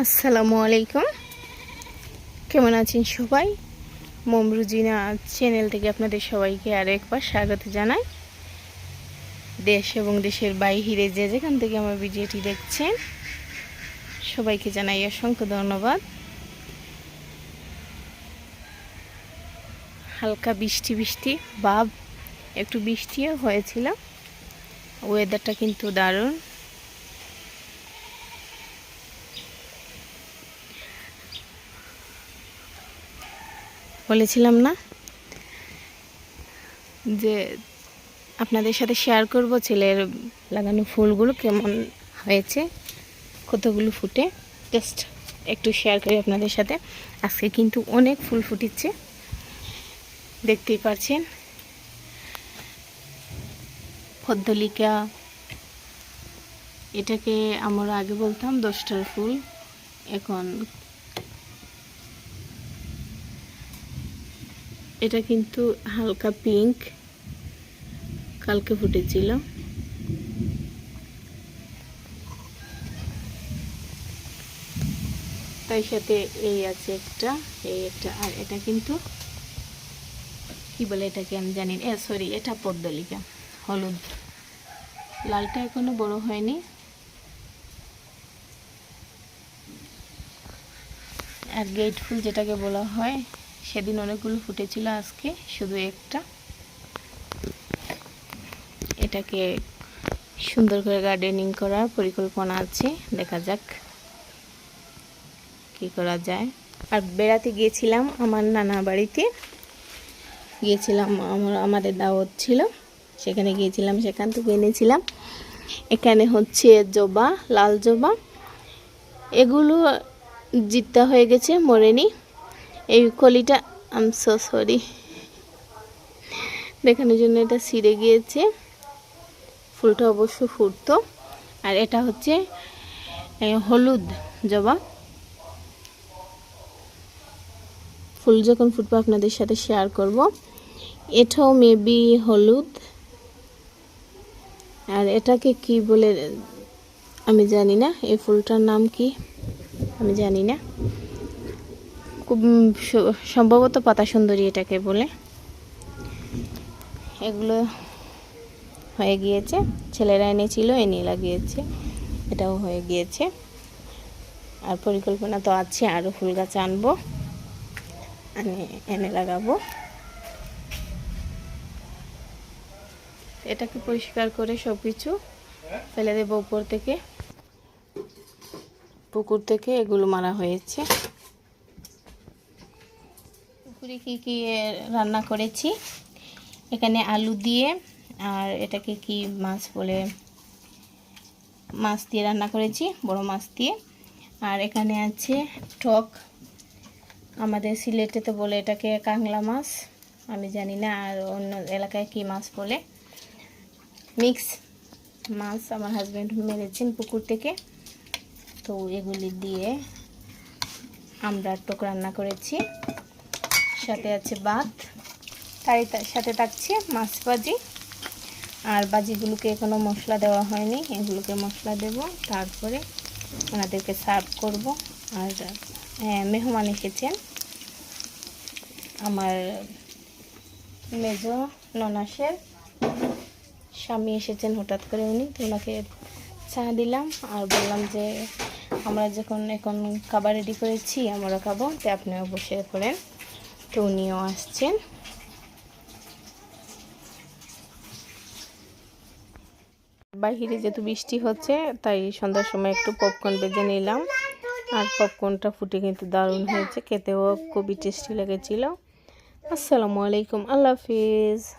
আসসালামু আলাইকুম। কেমন আছেন সবাই? মমরুজিনা চ্যানেল থেকে আপনাদের সবাইকে আরও একবার স্বাগত জানাই। দেশ এবং দেশের বাইরে যে যেখান থেকে আমার ভিডিওটি দেখছেন, সবাইকে জানাই অসংখ্য ধন্যবাদ। হালকা বৃষ্টি বৃষ্টি ভাব একটু বৃষ্টিও হয়েছিল। ওয়েদারটা কিন্তু দারুণ। বলেছিলাম না। যে আপনাদের সাথে শেয়ার করব ছেলের লাগানো ফুলগুলো কেমন হয়েছে, কতগুলো ফুটে। জাস্ট একটু শেয়ার করি আপনাদের সাথে। আজকে কিন্তু অনেক ফুল ফুটিচ্ছে দেখতেই পাচ্ছেন পদ্মলিকা, এটাকে আমরা আগে বলতাম দশটার ফুল, এখন এটা কিন্তু হালকা পিঙ্ক কালকে ফুটেছিল। তাই সাথে এই আছে একটা, এই একটা, আর এটা কিন্তু কি বলে এটাকে আমি জানি এ সরি এটা পদ্মলিকা, হলুদ। লালটা এখনও বড় হয়নি। আর গেট ফুল যেটাকে বলা হয় সেদিন অনেকগুলো ফুটেছিল আজকে, শুধু একটা। এটাকে সুন্দর করে গার্ডেনিং করার পরিকল্পনা আছে, দেখা যাক কি করা যায়। আর বেড়াতে গিয়েছিলাম আমার নানা বাড়িতে। গিয়েছিলাম আমার, আমাদের দাওয়াত ছিল, সেখানে গিয়েছিলাম, সেখান থেকে এনেছিলাম। এখানে হচ্ছে জবা, লাল জবা। এগুলো জিত্তা হয়ে গেছে, মরেনি। এই কলিটা আম সো সরি দেখানোর জন্য এটা ছিঁড়ে গিয়েছে। ফুলটা অবশ্য ফুটতো। আর এটা হচ্ছে হলুদ জবা। ফুল যখন ফুটবো আপনাদের সাথে শেয়ার করব। এটাও মেবি হলুদ। আর এটাকে কি বলে, আমি জানি না। এই ফুলটার নাম কি? আমি জানি না। সম্ভবত পাতা সুন্দরী এটাকে বলে। এগুলো হয়ে গিয়েছে। ছেলেরা এনেছিল এনে লাগিয়েছে। এটাও হয়ে গিয়েছে। আর পরিকল্পনা তো আছে আরও ফুল গাছ আনব। এনে লাগাবো। এটাকে পরিষ্কার করে সব কিছু ফেলে দেবো উপর থেকে। পুকুর থেকে এগুলো মারা হয়েছে। পুকুরে কী কী রান্না করেছি। এখানে আলু দিয়ে আর এটাকে কি মাছ বলে মাছ দিয়ে রান্না করেছি, বড় মাছ দিয়ে। আর এখানে আছে টক। আমাদের সিলেটেতে বলে এটাকে কাংলা মাছ। আমি জানি না আর অন্য এলাকায় কি মাছ বলে। মিক্স মাছ আমার হাজব্যান্ড মেরেছেন পুকুর থেকে। তো এগুলি দিয়ে আমরা টক রান্না করেছি। সাথে আছে ভাত। তাই সাথে থাকছে মাছ ভাজি। আর বাজিগুলোকে কোনো মশলা দেওয়া হয়নি। এগুলোকে মশলা দেব। তারপরে ওনাদেরকে সার্ভ করব। আর হ্যাঁ, মেহমান এসেছেন। আমার মেজ ননাসের স্বামী এসেছেন হঠাৎ করে উনি। তো ওনাকে চা দিলাম। আর বললাম যে আমরা যখন এখন খাবার রেডি করেছি আমরা খাব। তো আপনিও বসে পড়েন। তো উনিও আসছেন। বাহিরে যেহেতু বৃষ্টি হচ্ছে, তাই সন্ধ্যার সময় একটু পপকর্ন বেজে নিলাম। আর পপকর্নটা ফুটে কিন্তু দারুণ হয়েছে, খেতেও খুবই টেস্টি লেগেছিল। আসসালামু আলাইকুম, আল্লাহ হাফিজ।